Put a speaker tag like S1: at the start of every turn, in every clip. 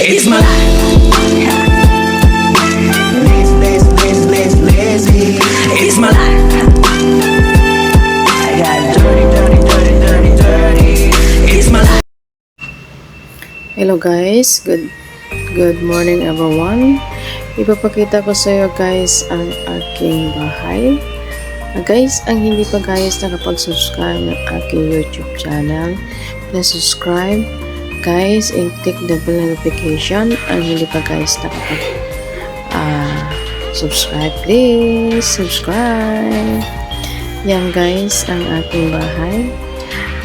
S1: It's my life. Lazy, lazy, lazy, lazy, lazy. It's my life. I got dirty, dirty, dirty, dirty, dirty. It's my life.
S2: Hello guys, good good morning everyone. Ipapakita ko sa iyo guys ang aking bahay. Ah, guys, ang hindi pa guys nakapag-subscribe ng aking YouTube channel, please subscribe. Guys, and click the bell notification. Ang hindi pa guys nakapag ah, subscribe, please subscribe. Yan guys, ang aking bahay.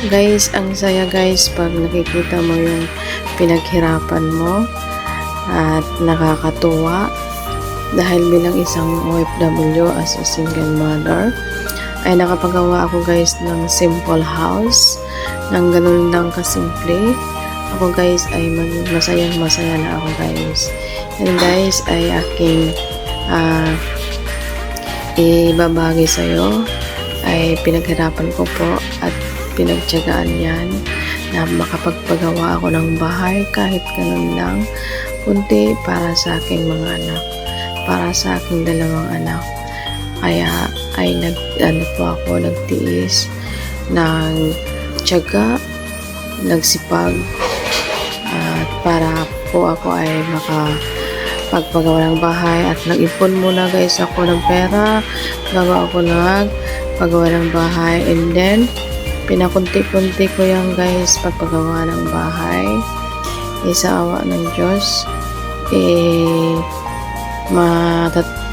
S2: Guys, ang saya guys pag nakikita mo yung pinaghirapan mo at nakakatuwa dahil bilang isang OFW as a single mother ay nakapagawa ako guys ng simple house ng ganun lang kasimple ako guys ay masayang masaya na ako guys. And guys ay aking ah ibabagi sa'yo ay pinaghirapan ko po at pinagtyagaan yan na makapagpagawa ako ng bahay kahit ganun lang kunti para sa aking mga anak para sa aking dalawang anak. Kaya ay nag ano po ako nagtiis ng tiyaga nagsipag at para po ako ay maka pagpagawa ng bahay at nag-ipon muna guys ako ng pera. Bago ako pagawa ng bahay. And then pinakunti-kunti ko yan guys pagpagawa ng bahay. Isa ng Diyos. Eh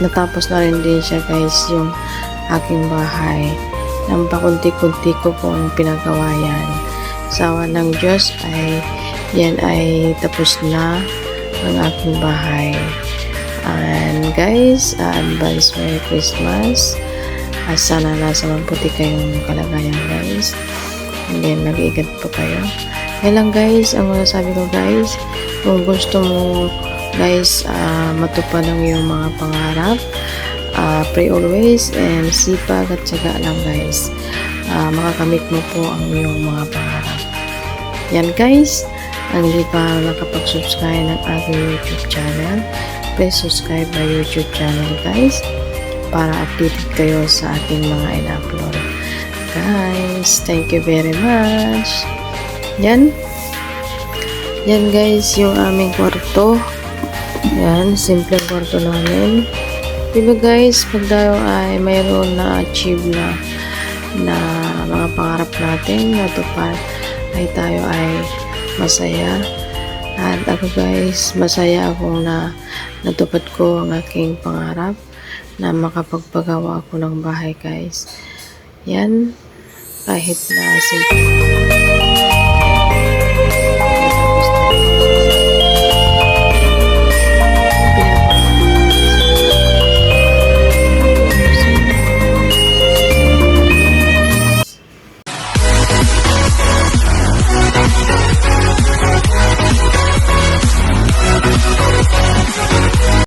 S2: natapos na rin din siya guys yung aking bahay. Nang pakunti-kunti ko pong pinagawa yan. Sa ng Diyos ay yan ay tapos na ang aking bahay. And guys uh, advance Merry Christmas. At sana nasa mabuti kayong kalagayan guys. And then nag-iingat po kayo. Yan lang guys ang masasabi ko guys kung gusto mo guys ah, matupad ang iyong mga pangarap ah, pray always and sipag at syaga lang guys. Ah, makakamit mo po ang iyong mga pangarap. Yan guys ang hindi pa nakapag-subscribe ng aking YouTube channel please subscribe my YouTube channel guys para updated kayo sa aking mga in-upload. Guys thank you very much. Yan. Yan guys yung aming kwarto. Yan simpleng kwarto namin. Diba guys pag tayo ay mayroon na achieve na na mga pangarap natin natupad ay tayo ay masaya. At ako guys masaya ako na natupad ko ang aking pangarap na makapagpagawa ako ng bahay guys. Yan kahit na simple